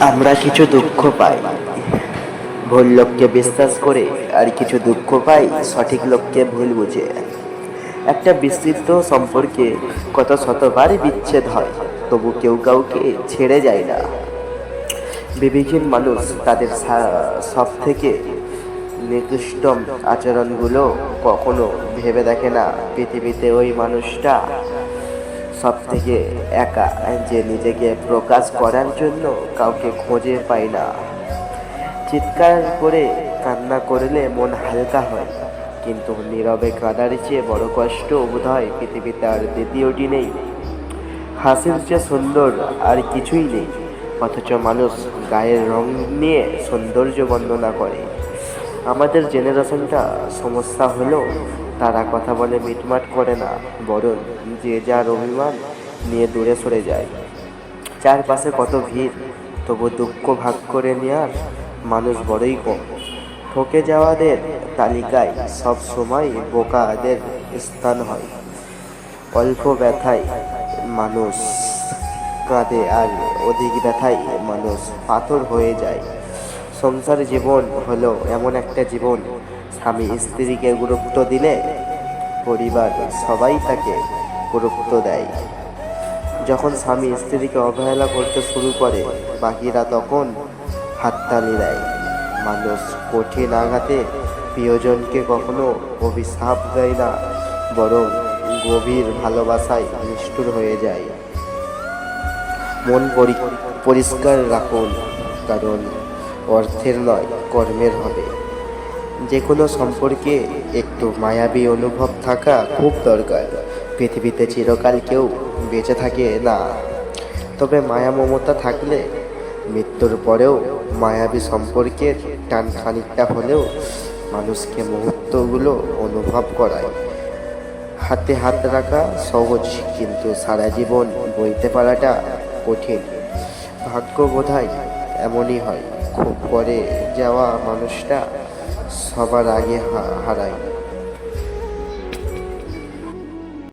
আমরা কিছু দুঃখ পাই। ভুল লোককে বিশ্বাস করে আর কিছু দুঃখ পাই, সঠিক লোককে ভুল বুঝে। একটা বিস্তৃত সম্পর্কে কত শতবার বিচ্ছেদ হয়, তবু কেউ কাউকে ছেড়ে যায় না। বিবেকহীন মানুষ তাদের সব থেকে নিকৃষ্ট আচরণগুলো কখনো ভেবে দেখে না। পৃথিবীতে ওই মানুষটা সব থেকে একা যে নিজেকে প্রকাশ করার জন্য কাউকে খুঁজে পাই না। চিৎকার করে কান্না করলে মন হালকা হয়, কিন্তু নীরবে কাঁদার চেয়ে বড় কষ্ট বোধ হয় পৃথিবীতে আর দ্বিতীয়টি নেই। হাসির চেয়ে সুন্দর আর কিছুই নেই, অথচ মানুষ গায়ের রং নিয়ে সৌন্দর্য বর্ণনা করে। আমাদের জেনারেশনটা সমস্যা হলো, তারা কথা বলে মিটমাট করে না, বরং যে যার অভিমান নিয়ে দূরে সরে যায়। চারপাশে কত ভিড়, তবু দুঃখ ভাগ করে নেওয়ার মানুষ বড়ই কম। ঠকে যাওয়াদের তালিকায় সব সময় বোকাদের স্থান হয়। অল্প ব্যথায় মানুষ কাঁদে আর অধিক ব্যথায় মানুষ পাথর হয়ে যায়। সংসার জীবন হলো এমন একটা জীবন। স্বামী স্ত্রীকে গুরুত্ব দিলে পরিবার সবাই তাকে গুরুত্ব দেয়। যখন স্বামী স্ত্রীকে অবহেলা করতে শুরু করে, বাকিরা তখন হাততালি দেয়। মানুষ কঠিন আঘাতে প্রিয়জনকে কখনো অভিশাপ দেয় না, বরং গভীর ভালোবাসায় নিষ্ঠুর হয়ে যায়। মন পরি- পরিষ্কার রাখুন, কারণ অর্থের নয় কর্মের হবে। যে কোনো সম্পর্কে একটু মায়াবী অনুভব থাকা খুব দরকার। পৃথিবীতে চিরকাল কেউ বেঁচে থাকে না। তবে মায়া মমতা থাকলে মৃত্যুর পরেও মায়াবী সম্পর্কের টান খানিকটা হলেও মানুষকে মুহূর্তগুলো অনুভব করায়। হাতে হাত রাখা সহজ, কিন্তু সারা জীবন বইতে পারাটা কঠিন। ভাগ্য বোধহয় এমনই হয়। খুব পরে যাওয়া মানুষটা সবার আগে হারায়।